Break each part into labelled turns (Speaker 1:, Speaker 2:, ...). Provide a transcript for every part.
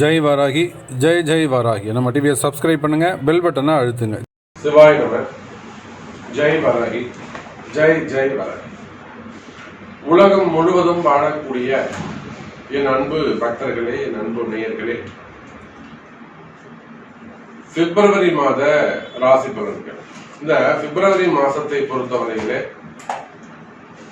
Speaker 1: ஜெய் வராகி ஜெய் ஜெய் வராகி. நம்ம டிவியை சப்ஸ்கிரைப் பண்ணுங்க பெல் பட்டனை அழுத்துங்க.
Speaker 2: சிவாய் ஜெய் வராகி ஜெய் ஜெய் வராகி. உலகம் முழுவதும் வாழக்கூடிய என் அன்பு பக்தர்களே என் அன்பு நேயர்களே பிப்ரவரி மாத ராசி பலன்கள். இந்த பிப்ரவரி மாசத்தை பொறுத்தவரையிலே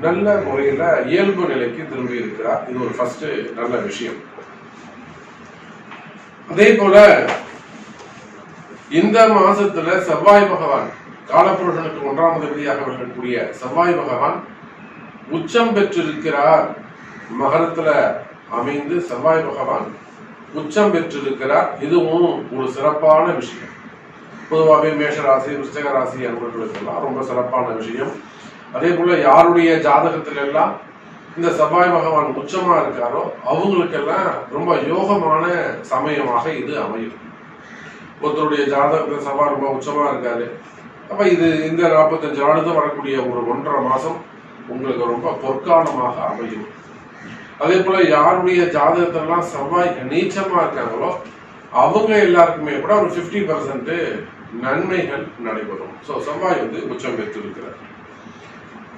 Speaker 2: நல்ல முறையில இயல்பு நிலைக்கு திரும்பி இருக்கிறார். இது ஒரு ஃபர்ஸ்ட் நல்ல விஷயம். அதே போல இந்த மாசத்துல செவ்வாய் பகவான் காலப்புருஷனுக்கு ஒன்றாம் அதிபதியாக விளங்கக்கூடிய செவ்வாய் பகவான் உச்சம் பெற்றிருக்கிறார். மகரத்துல அமைந்து செவ்வாய் பகவான் உச்சம் பெற்றிருக்கிறார். இதுவும் ஒரு சிறப்பான விஷயம். பொதுவாகவே மேஷராசி விருச்சக ராசி அன்பர்களுக்கெல்லாம் ரொம்ப சிறப்பான விஷயம். அதே போல யாருடைய ஜாதகத்துல எல்லாம் இந்த செவ்வாய் பகவான் உச்சமா இருக்காரோ அவங்களுக்கெல்லாம் ரொம்ப யோகமான சமயமாக இது அமையும். ஒருத்தருடைய ஜாதகத்துல செவ்வாய் ரொம்ப உச்சமா இருக்காரு. அப்ப இது இந்த நாற்பத்தஞ்சு ஆண்டு வரக்கூடிய ஒரு ஒன்றரை மாசம் உங்களுக்கு ரொம்ப பொற்காலமாக அமையும். அதே போல யாருடைய ஜாதகத்தெல்லாம் செவ்வாய் நீச்சமா இருக்காங்களோ அவங்க எல்லாருக்குமே கூட ஒரு 50% பர்சன்ட் நன்மைகள் நடைபெறும். ஸோ செவ்வாய் வந்து உச்சம் பெற்றிருக்கிறார்.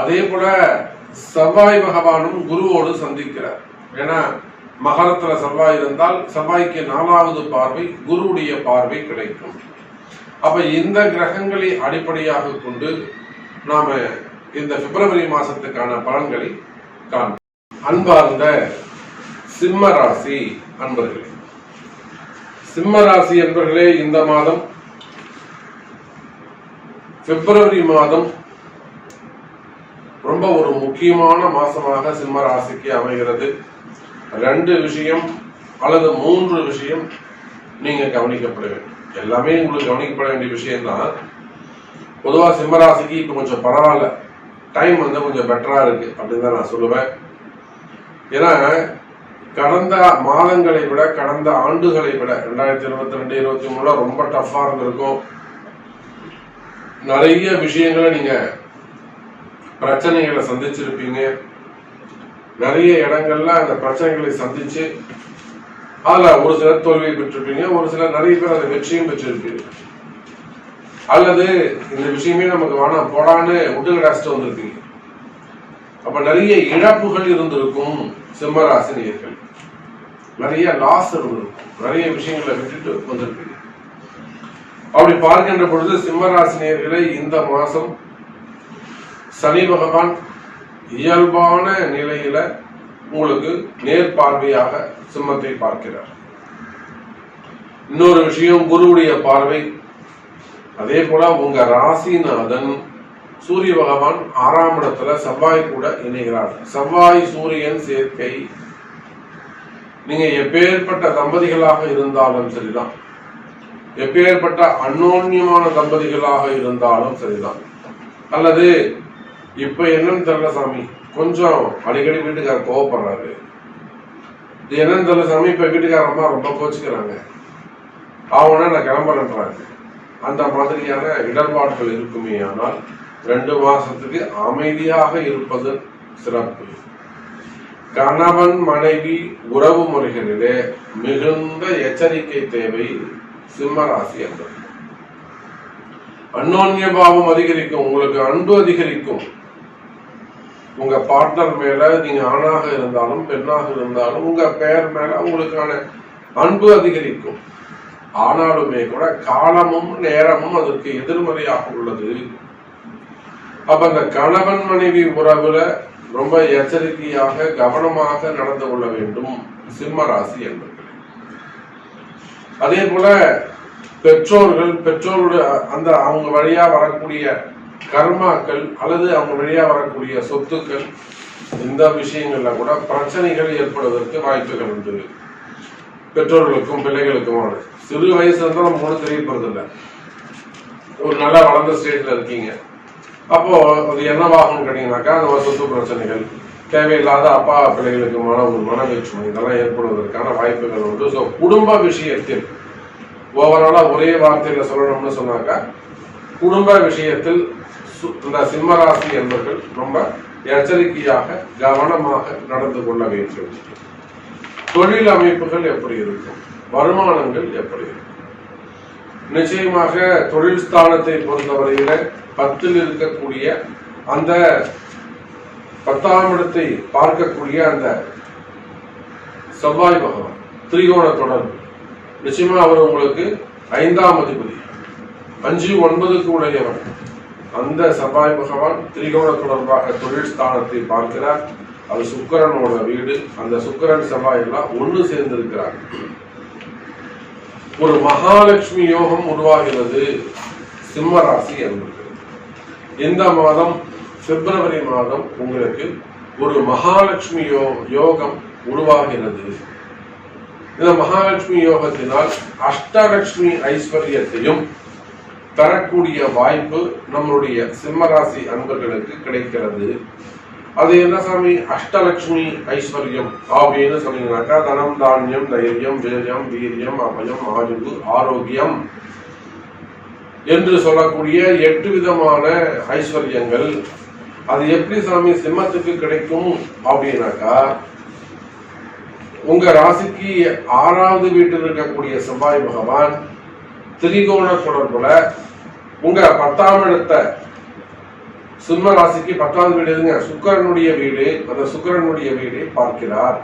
Speaker 2: அதே போல செவ்வாய் பகவானும் குருவோடு சந்திக்கிறார். ஏன்னா மகரத்துல செவ்வாய் இருந்தால் செவ்வாய்க்கு நாலாவது பார்வை குருவுடைய பார்வை கிடைக்கும். அப்ப இந்த கிரகங்களை அடிப்படையாக கொண்டு நாம இந்த பிப்ரவரி மாசத்துக்கான பலன்களை காண்போம். அன்பார்ந்த சிம்ம ராசி அன்பர்களே சிம்ம ராசி அன்பர்களே இந்த மாதம் பிப்ரவரி மாதம் ரொம்ப ஒரு முக்கியமான மாசமாக சிம்ம ராசிக்கு அமைகிறது. ரெண்டு விஷயம் அல்லது மூன்று விஷயம் நீங்க கவனிக்கப்பட வேண்டும். எல்லாமே உங்களுக்கு கவனிக்கப்பட வேண்டிய விஷயம் தான் பொதுவா சிம்ம ராசிக்கு இப்ப கொஞ்சம் பரவாயில்ல. டைம் வந்து கொஞ்சம் பெட்டரா இருக்கு அப்படின்னு தான் நான் சொல்லுவேன். ஏன்னா கடந்த மாதங்களை விட கடந்த ஆண்டுகளை விட ரெண்டாயிரத்தி இருபத்தி ரெண்டு இருபத்தி மூணுல ரொம்ப டஃபா இருந்திருக்கும். நிறைய விஷயங்களை நீங்க பிரச்சனைகளை சந்திச்சிருப்பீங்க. நிறைய இடங்கள்ல அந்த பிரச்சனைகளை சந்திச்சு அதுல ஒரு சிலர் தோல்வியை பெற்றிருப்பீங்க ஒரு சிலர் நிறைய பேர் அதை வெற்றியும் பெற்றிருப்பீங்க. அல்லது இந்த விஷயமே நமக்கு வேணாம் போடான்னு விட்டுக்கடாச்சிட்டு வந்திருப்பீங்க. அப்ப நிறைய இழப்புகள் இருந்திருக்கும் சிம்மராசினியர்கள். நிறைய லாஸ் இருந்திருக்கும். நிறைய விஷயங்களை விட்டுட்டு வந்திருப்பீங்க. அப்படி பார்க்கின்ற பொழுது சிம்மராசினியர்களை இந்த மாசம் சனி பகவான் இயல்பான நிலையில உங்களுக்கு நேர்பார்வையாக சிம்மத்தை பார்க்கிறார். இன்னொரு விஷயம் குருவுடைய பார்வை. அதே போல உங்க ராசிநாதன் சூரிய பகவான் ஆறாம் இடத்துல செவ்வாய் கூட இணைகிறார். செவ்வாய் சூரியன் சேர்க்கை. நீங்க எப்பேற்பட்ட தம்பதிகளாக இருந்தாலும் சரிதான். எப்பேற்பட்ட அந்யோன்யமான தம்பதிகளாக இருந்தாலும் சரிதான். அல்லது இப்ப என்னன்னு தெரியல சாமி. கொஞ்சம் அடிக்கடி வீட்டுக்காரர் கோவப்படுறாரு. இது என்னன்னு தெரியல சாமி இப்ப வீட்டுக்கார அம்மா ரொம்ப கோச்சுக்கிறாங்க. அவனா நான் கிளம்புறேன்றாங்க. அந்த மாதிரியான இடர்பாடுகள் இருக்குமே ஆனால் ரெண்டு மாசத்துக்கு அமைதியாக இருப்பது சிறப்பு. கணவன் மனைவி உறவு முறைகளிலே மிகுந்த எச்சரிக்கை தேவை சிம்மராசி என்பது. அந்நோன்ய பாவம் அதிகரிக்கும் உங்களுக்கு அன்பு அதிகரிக்கும். உங்க பார்ட்னர் மேல நீங்க ஆணாக இருந்தாலும் பெண்ணாக இருந்தாலும் உங்க பெயர் மேல உங்களுக்கான அன்பு அதிகரிக்கும். ஆனாலுமே கூட காலமும் நேரமும் அதற்கு எதிர்மறையாக உள்ளது. அப்ப அந்த கணவன் மனைவி உறவுல ரொம்ப எச்சரிக்கையாக கவனமாக நடந்து கொள்ள வேண்டும். சிம்ம ராசி என்பது அதே போல பெற்றோர்கள் பெற்றோருடைய அந்த அவங்க வழியா வரக்கூடிய கர்மாக்கள் அல்லது அவங்க வழியா வரக்கூடிய சொத்துக்கள் இந்த விஷயங்கள்ல கூட பிரச்சனைகள் ஏற்படுவதற்கு வாய்ப்புகள் உண்டு. பெற்றோர்களுக்கும் பிள்ளைகளுக்கும் சிறு வயசுல இருந்தா நம்ம ஒன்றும் தெரியப்படுறது இல்லை ஒரு நல்லா வளர்ந்த ஸ்டேஜ்ல இருக்கீங்க. அப்போ அது என்னவாகும்னு கேட்டீங்கன்னாக்கா அந்த சொத்து பிரச்சனைகள் தேவையில்லாத அப்பா பிள்ளைகளுக்கு மன ஒரு மன வேற்றுமை இதெல்லாம் ஏற்படுவதற்கான வாய்ப்புகள் உண்டு. ஸோ குடும்ப விஷயத்தில் ஓவராலா ஒரே வார்த்தையில சொல்லணும்னு சொன்னாக்கா குடும்ப விஷயத்தில் இந்த சிம்மராசி என்பவர்கள் ரொம்ப எச்சரிக்கையாக கவனமாக நடந்து கொள்ள வேண்டும். தொழில் அமைப்புகள் எப்படி இருக்கும்? வருமானங்கள் எப்படி இருக்கும்? நிச்சயமாக தொழில் ஸ்தானத்தை பொறுத்தவரையில பத்தில் இருக்கக்கூடிய அந்த பத்தாம் இடத்தை பார்க்கக்கூடிய அந்த செவ்வாய் பகவான் திரிகோண தொடர்பு. நிச்சயமா அவர் உங்களுக்கு ஐந்தாம் அதிபதி. அஞ்சு ஒன்பதுக்கு உடையவர் அந்த செவ்வாய் பகவான் திரிகோண தொடர்பாக தொழில் ஸ்தானத்தை பார்க்கிறார். அது சுக்கிரனோட வீடு. அந்த சுக்கரன் செவ்வாய் எல்லாம் ஒண்ணு சேர்ந்திருக்கிறார். ஒரு மகாலட்சுமி யோகம் உருவாகிறது சிம்ம ராசி என்பது. இந்த மாதம் பிப்ரவரி மாதம் உங்களுக்கு ஒரு மகாலட்சுமி யோ யோகம் உருவாகிறது. இந்த மகாலட்சுமி யோகத்தினால் அஷ்டலட்சுமி ஐஸ்வர்யத்தையும் தரக்கூடிய வாய்ப்பு நம்மளுடைய சிம்மராசி அன்பர்களுக்கு கிடைக்கிறது. அது என்ன சாமி? அஷ்டலட்சுமி ஐஸ்வர்யம் அப்படின்னு சொன்னீங்கன்னாக்கா தனம் தானியம் தைரியம் வீரியம் வீரியம் அபயம் ஆயுது ஆரோக்கியம் என்று சொல்லக்கூடிய எட்டு விதமான ஐஸ்வர்யங்கள். அது எப்படி சாமி சிம்மத்துக்கு கிடைக்கும் அப்படின்னாக்கா உங்க ராசிக்கு ஆறாவது வீட்டில் இருக்கக்கூடிய செவ்வாய் பகவான் திரிகோண தொடர்புல உங்க பத்தாம் இடத்தை சிம்ம ராசிக்கு பத்தாவது வீடு எதுங்க? சுக்கிரனுடைய வீடு. அந்த சுக்கிரனுடைய வீடு பார்க்கிறார்.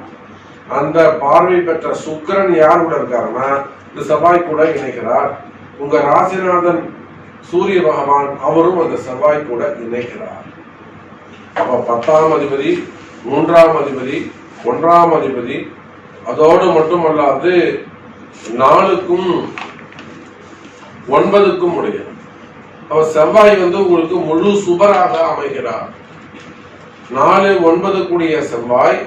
Speaker 2: அந்த பார்வை பெற்ற சுக்கிரன் யார் கூட இருக்காருன்னா இந்த செவ்வாய் கூட இணைக்கிறார் உங்க ராசிநாதன் சூரிய பகவான் அவரும் அந்த செவ்வாய் கூட இணைக்கிறார் அப்ப பத்தாம் அதிபதி மூன்றாம் அதிபதி ஒன்றாம் அதிபதி அதோடு மட்டுமல்லாது நாலுக்கும் ஒன்பதுக்கும் உடையது அவர் செவ்வாய் வந்து உங்களுக்கு முழு சுபராக அமைகிறார். நாலு ஒன்பது கூடிய செவ்வாய்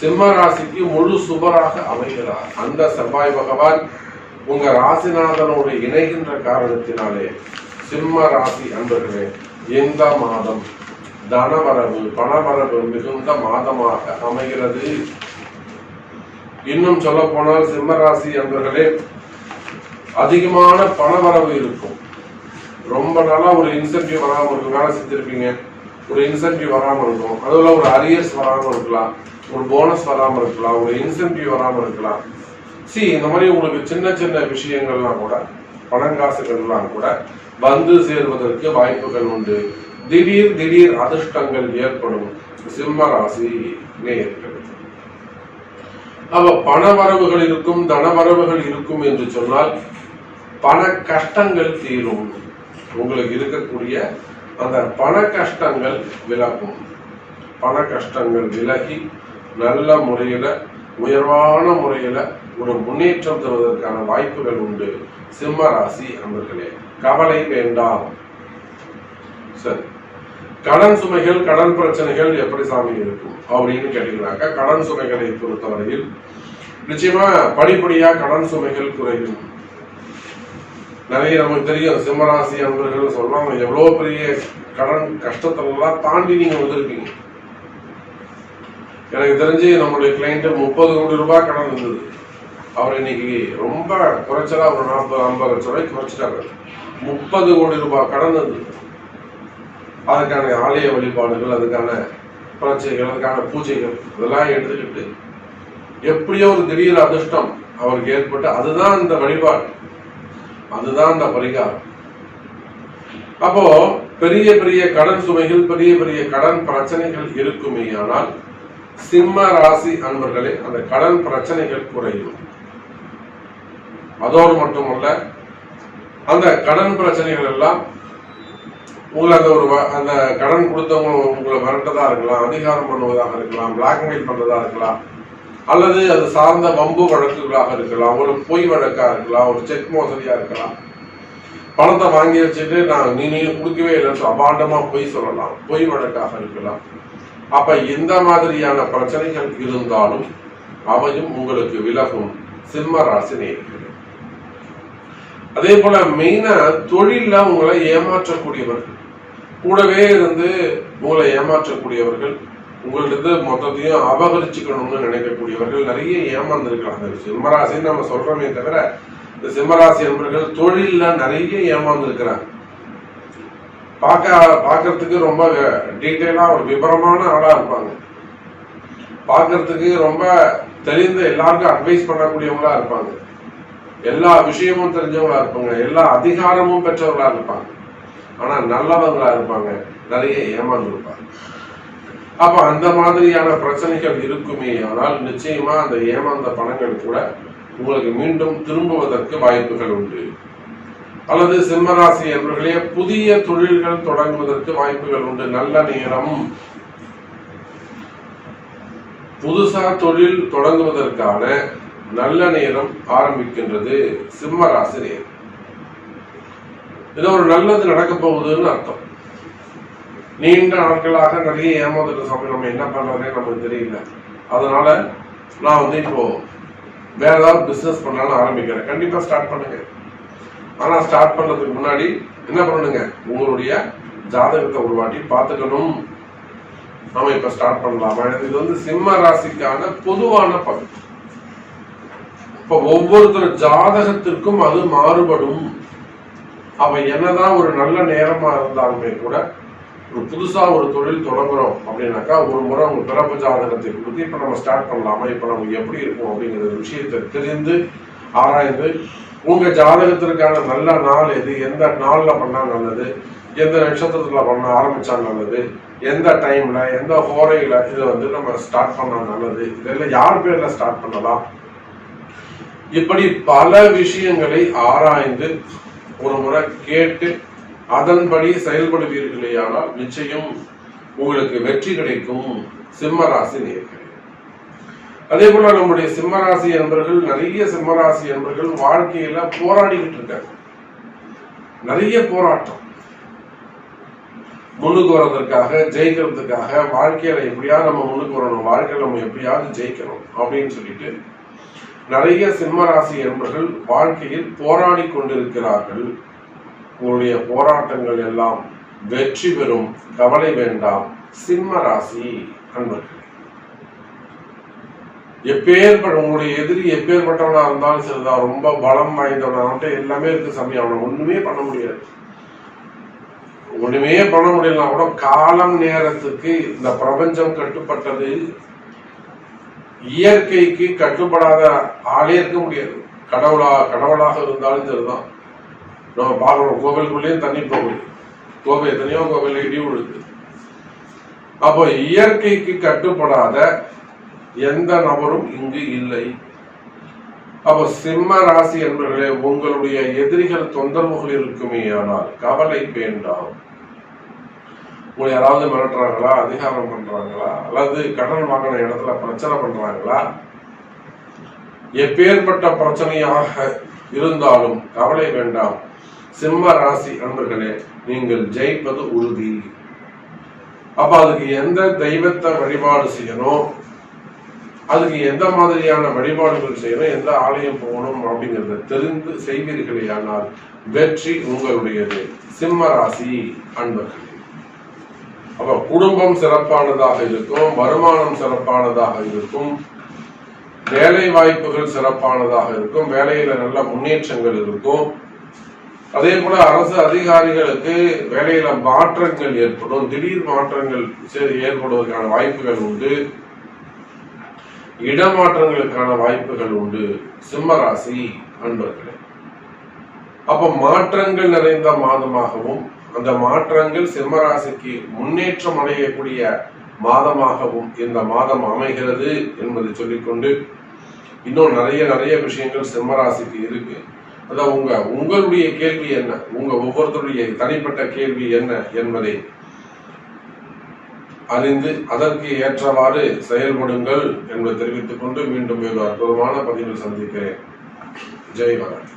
Speaker 2: சிம்ம ராசிக்கு முழு சுபராக அமைகிறார். அந்த செவ்வாய் பகவான் உங்க ராசிநாதனோடு இணைகின்ற காரணத்தினாலே சிம்ம ராசி அன்பர்களே இந்த மாதம் தனவரவு பணவரவு மிகுந்த மாதமாக அமைகிறது. இன்னும் சொல்ல போனால் சிம்ம ராசி அன்பர்களே அதிகமான பணவரவு இருக்கும். ரொம்ப நாளா ஒரு இன்சென்டிவ் வராமல் இருக்கும் வேலை செஞ்சிருப்பீங்க. ஒரு இன்சென்டிவ் வராமல் இருக்கும் அதுல ஒரு அரியர்ஸ் வராமல் இருக்கலாம். ஒரு போனஸ் வராமல் இருக்கலாம். ஒரு இன்சென்டிவ் வராமல் இருக்கலாம். சி இந்த மாதிரி உங்களுக்கு சின்ன சின்ன விஷயங்கள்லாம் கூட பணங்காசுகள்லாம் கூட வந்து சேர்வதற்கு வாய்ப்புகள் உண்டு. திடீர் திடீர் அதிர்ஷ்டங்கள் ஏற்படும். சிம்ம ராசி நேயர்கள். அப்ப பண வரவுகள் இருக்கும் தனவரவுகள் இருக்கும் என்று சொன்னால் பண கஷ்டங்கள் தீரும். உங்களுக்கு இருக்கக்கூடிய அந்த பண கஷ்டங்கள் விலகும். பண கஷ்டங்கள் விலகி நல்ல முறையில உயர்வான முறையில ஒரு முன்னேற்றம் தருவதற்கான வாய்ப்புகள் உண்டு. சிம்ம ராசி அன்பர்களே கவலை வேண்டாம். சரி. கடன் சுமைகள் கடன் பிரச்சனைகள் எப்படி சாமி இருக்கும் அப்படின்னு கேட்டீங்கன்னாக்கா கடன் சுமைகளை பொறுத்தவரையில் நிச்சயமா படிப்படியா கடன் சுமைகள் குறையும். நிறைய நமக்கு தெரியும். சிம்மராசி அன்பர்கள் சொல்லுவாங்க எவ்வளவு பெரிய கடன் கஷ்டத்தெல்லாம் தாண்டி நீங்க வந்திருக்கீங்க. எனக்கு தெரிஞ்சு நம்மளுடைய கிளைண்ட் முப்பது கோடி ரூபாய் கடன் இருந்தது. அவர் இன்னைக்கு ரொம்ப குறைச்சலா ஒரு நாற்பது ஐம்பது லட்சம் ரூபாய்க்கு குறைச்சிட்டாரு. முப்பது கோடி ரூபாய் கடன் இருந்தது. அதுக்கான ஆலய வழிபாடுகள் அதுக்கான பிரச்சனைகள் அதுக்கான பூஜைகள் இதெல்லாம் எடுத்துக்கிட்டு எப்படியோ ஒரு திடீர் அதிர்ஷ்டம் அவருக்கு ஏற்பட்டு அதுதான் இந்த வழிபாடு. அதுதான் அந்த பரிகாரம். அப்போ பெரிய பெரிய கடன் சுமைகள் பெரிய பெரிய கடன் பிரச்சனைகள் இருக்குமே ஆனால் சிம்ம ராசி அன்பர்களே அந்த கடன் பிரச்சனைகள் குறையும். அதோடு மட்டுமல்ல அந்த கடன் பிரச்சனைகள் எல்லாம் உங்களை அந்த ஒரு வ- அந்த கடன் கொடுத்தவங்க உங்களை மிரட்டதா இருக்கலாம் அதிகாரம் பண்ணுவதாக இருக்கலாம் பிளாக்மெயில் பண்றதா இருக்கலாம் அல்லது அது சார்ந்த வம்பு வழக்குகளாக இருக்கலாம் ஒரு பொய் வழக்கா இருக்கலாம் ஒரு செக் மோசடியா இருக்கலாம் பணத்தை வாங்கி வச்சுட்டு நான் நீ நீங்க கொடுக்கவே இல்லைன்னு சொல்லி அபாண்டமா பொய் சொல்லலாம் பொய் வழக்காக இருக்கலாம் அப்ப இந்த மாதிரியான பிரச்சனைகள் இருந்தாலும் அவையும் உங்களுக்கு விலகும் சிம்ம ராசி நேயர்களே. அதே போல மெயினா தொழில உங்களை ஏமாற்றக்கூடியவர்கள் கூடவே இருந்து உங்களை ஏமாற்றக்கூடியவர்கள் உங்கள்கிட்ட மொத்தத்தையும் அபகரிச்சுக்கணும்னு நினைக்கக்கூடியவர்கள் நிறைய ஏமாந்துருக்கிறாங்க. சிம்மராசின்னு நம்ம சொல்றோமே தவிர இந்த சிம்மராசி என்பவர்கள் தொழில நிறைய ஏமாந்துருக்கிறாங்க. பார்க்க பார்க்கறதுக்கு ரொம்ப டீட்டெயிலாக ஒரு விபரமான ஆளாக இருப்பாங்க. பார்க்கறதுக்கு ரொம்ப தெரிந்த எல்லாருக்கும் அட்வைஸ் பண்ணக்கூடியவங்களா இருப்பாங்க. எல்லா விஷயமும் தெரிஞ்சவங்களா இருப்பாங்க. எல்லா அதிகாரமும் பெற்றவங்களா இருப்பாங்க. ஆனா நல்லவங்களா இருப்பாங்க. நிறைய ஏமாந்து இருப்பாங்க அப்ப அந்த மாதிரியான பிரச்சனைகள் இருக்குமே ஆனால் நிச்சயமா அந்த ஏமாந்த பணங்கள் கூட உங்களுக்கு மீண்டும் திரும்புவதற்கு வாய்ப்புகள் உண்டு. அல்லது சிம்மராசி என்பர்களே புதிய தொழில்கள் தொடங்குவதற்கு வாய்ப்புகள் உண்டு. நல்ல நேரம். புதுசா தொழில் தொடங்குவதற்கான நல்ல நேரம் ஆரம்பிக்கின்றது சிம்ம ராசி நேரம் இது ஒரு நல்லது நடக்க போகுதுன்னு அர்த்தம். நீண்ட நாட்களாக நிறைய ஏமாந்துட்டு சமயம் நம்ம என்ன பண்ணுறதே நமக்கு தெரியல. அதனால நான் வந்து இப்போ வேற ஏதாவது பிசினஸ் பண்ணாலும் ஆரம்பிக்கிறேன். கண்டிப்பா ஸ்டார்ட் பண்ணுங்க. ஆனா ஸ்டார்ட் பண்றதுக்கு முன்னாடி என்ன பண்ணுங்க உங்களுடைய ஜாதகத்தை ஒரு வாட்டி பார்த்துக்கணும். நாம இப்ப ஸ்டார்ட் பண்ணலாமா? இது வந்து சிம்ம ராசிக்கான பொதுவான பகுதி. இப்ப ஒவ்வொருத்தர் ஜாதகத்திற்கும் அது மாறுபடும். அவ என்னதான் ஒரு நல்ல நேரமா இருந்தாலுமே கூட ஒரு புதுசா ஒரு தொழில் தொடங்குறோம் அப்படின்னாக்கா ஒரு முறை உங்க பிறப்பு ஜாதகத்தை கொடுத்து இப்ப நம்ம ஸ்டார்ட் பண்ணலாமா? இப்ப நமக்கு எப்படி இருக்கும் அப்படிங்கிற விஷயத்தை தெரிந்து ஆராய்ந்து உங்க ஜாதகத்திற்கான நல்ல நாள் எது? எந்த நாள்ல பண்ணா நல்லது? எந்த நட்சத்திரத்துல பண்ண ஆரம்பிச்சா நல்லது? எந்த டைம்ல எந்த ஹோரையில இதை வந்து நம்ம ஸ்டார்ட் பண்ணா நல்லது? இதெல்லாம் யார் பேர்ல ஸ்டார்ட் பண்ணலாம்? இப்படி பல விஷயங்களை ஆராய்ந்து ஒரு முறை கேட்டு அதன்படி செயல்படுவீர்களேயானால் நிச்சயம் உங்களுக்கு வெற்றி கிடைக்கும் சிம்மராசி நேர்கள். அதே போல நம்முடைய சிம்மராசி என்பர்கள் நிறைய சிம்மராசி என்பர்கள் வாழ்க்கையில போராடிக்கிட்டு இருக்காங்க. நிறைய போராட்டம். முன்னுக்கு வர்றதற்காக ஜெயிக்கிறதுக்காக வாழ்க்கையில எப்படியாவது நம்ம முன்னுக்கு வரணும் வாழ்க்கையில நம்ம எப்படியாவது ஜெயிக்கணும் அப்படின்னு சொல்லிட்டு நிறைய சிம்மராசி என்பர்கள் வாழ்க்கையில் போராடி கொண்டிருக்கிறார்கள். உங்களுடைய போராட்டங்கள் எல்லாம் வெற்றி பெறும். கவலை வேண்டாம். சிம்ம ராசி அன்பர்களே. எப்பேற்பட்ட உங்களுடைய எதிரி எப்பேற்பட்டவனா இருந்தாலும் சரிதான். ரொம்ப பலம் வாய்ந்தவனா. அவன்கிட்ட எல்லாமே இருக்கு சாமி. அவனை ஒண்ணுமே பண்ண முடியாது. ஒண்ணுமே பண்ண முடியலனா கூட காலம் நேரத்துக்கு இந்த பிரபஞ்சம் கட்டுப்பட்டது. இயற்கைக்கு கட்டுப்படாத ஆளே இருக்க முடியாது. கடவுளா கடவுளாக இருந்தாலும் சரிதான். நம்ம பார்க்கிறோம் கோவிலுக்குள்ளேயும் தண்ணி போகுது. கோவில் எத்தனையோ கோவில் இடி விழுது. அப்போ இயற்கைக்கு கட்டுப்படாத எந்த நபரும் இங்கு இல்லை. அப்போ சிம்ம ராசி என்பவர்களே உங்களுடைய எதிரிகள் தொந்தரவுகள் இருக்குமே ஆனால் கவலை வேண்டாம். உங்களை யாராவது மிரட்டுறாங்களா? அதிகாரம் பண்றாங்களா? அல்லது கடன் வாங்கின இடத்துல பிரச்சனை பண்றாங்களா? எப்பேற்பட்ட பிரச்சனையாக இருந்தாலும் கவலை வேண்டாம். சிம்ம ராசி அன்பர்களே நீங்கள் ஜெயிப்பது உறுதி. அப்ப அதுக்கு எந்த தெய்வத்தை வழிபாடு செய்யணும்? அதுக்கு எந்த மாதிரியான வழிபாடுகள் செய்யணும்? எந்த ஆலயம் போகணும் அப்படிங்கறத தெரிந்து செய்வீர்களேயானால் வெற்றி உங்களுடையது. சிம்ம ராசி அன்பர்களே. அப்ப குடும்பம் சிறப்பானதாக இருக்கும் வருமானம் சிறப்பானதாக இருக்கும் வேலை வாய்ப்புகள் சிறப்பானதாக இருக்கும் வேலையில நல்ல முன்னேற்றங்கள் இருக்கும். அதே போல அரசு அதிகாரிகளுக்கு வேலையில மாற்றங்கள் ஏற்படும். திடீர் மாற்றங்கள் ஏற்படுவதற்கான வாய்ப்புகள் உண்டு. இடமாற்றங்களுக்கான வாய்ப்புகள் உண்டு. சிம்மராசி அன்பர்களே. அப்ப மாற்றங்கள் நிறைந்த மாதமாகவும் அந்த மாற்றங்கள் சிம்மராசிக்கு முன்னேற்றம் அடையக்கூடிய மாதமாகவும் இந்த மாதம் அமைகிறது என்பதை சொல்லிக்கொண்டு இன்னும் நிறைய நிறைய விஷயங்கள் சிம்மராசிக்கு இருக்கு. அதான் உங்க உங்களுடைய கேள்வி என்ன? உங்க ஒவ்வொருத்தருடைய தனிப்பட்ட கேள்வி என்ன என்பதை அறிந்து அதற்கு ஏற்றவாறு செயல்படுங்கள் என்பதை தெரிவித்துக் கொண்டு மீண்டும் ஒரு அற்புதமான பதிவில் சந்திக்கிறேன். ஜெய் பகத்